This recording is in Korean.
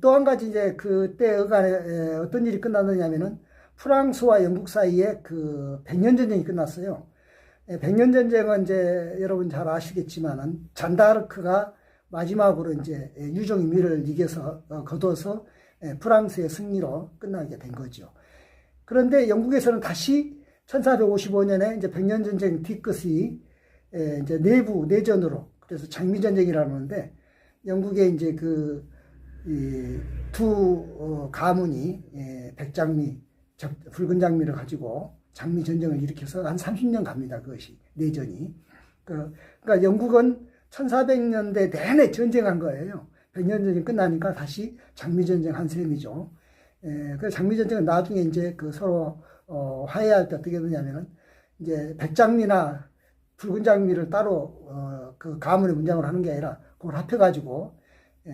또 한 가지 이제 그때 어간에 에, 어떤 일이 끝났느냐면은 프랑스와 영국 사이에 그 백년 전쟁이 끝났어요. 예, 백년 전쟁은 이제 여러분 잘 아시겠지만은 잔다르크가 마지막으로 이제 유종의 미를 이겨서 어, 거둬서 예, 프랑스의 승리로 끝나게 된 거죠. 그런데 영국에서는 다시 1455년에 이제 백년 전쟁 뒤끝이 예, 이제 내부 내전으로 그래서 장미 전쟁이라는데 영국의 이제 그 두 어, 가문이 예, 백장미 적- 붉은 장미를 가지고 장미 전쟁을 일으켜서 한 30년 갑니다. 그것이 내전이. 그, 그러니까 영국은 1400년대 내내 전쟁한 거예요. 백년 전쟁 끝나니까 다시 장미 전쟁 한 셈이죠. 예, 그 장미 전쟁은 나중에 이제 그 서로 어, 화해할 때 어떻게 되냐면은 이제 백장미나 붉은 장미를 따로 어, 그 가문의 문장으로 하는 게 아니라 그걸 합해가지고 예,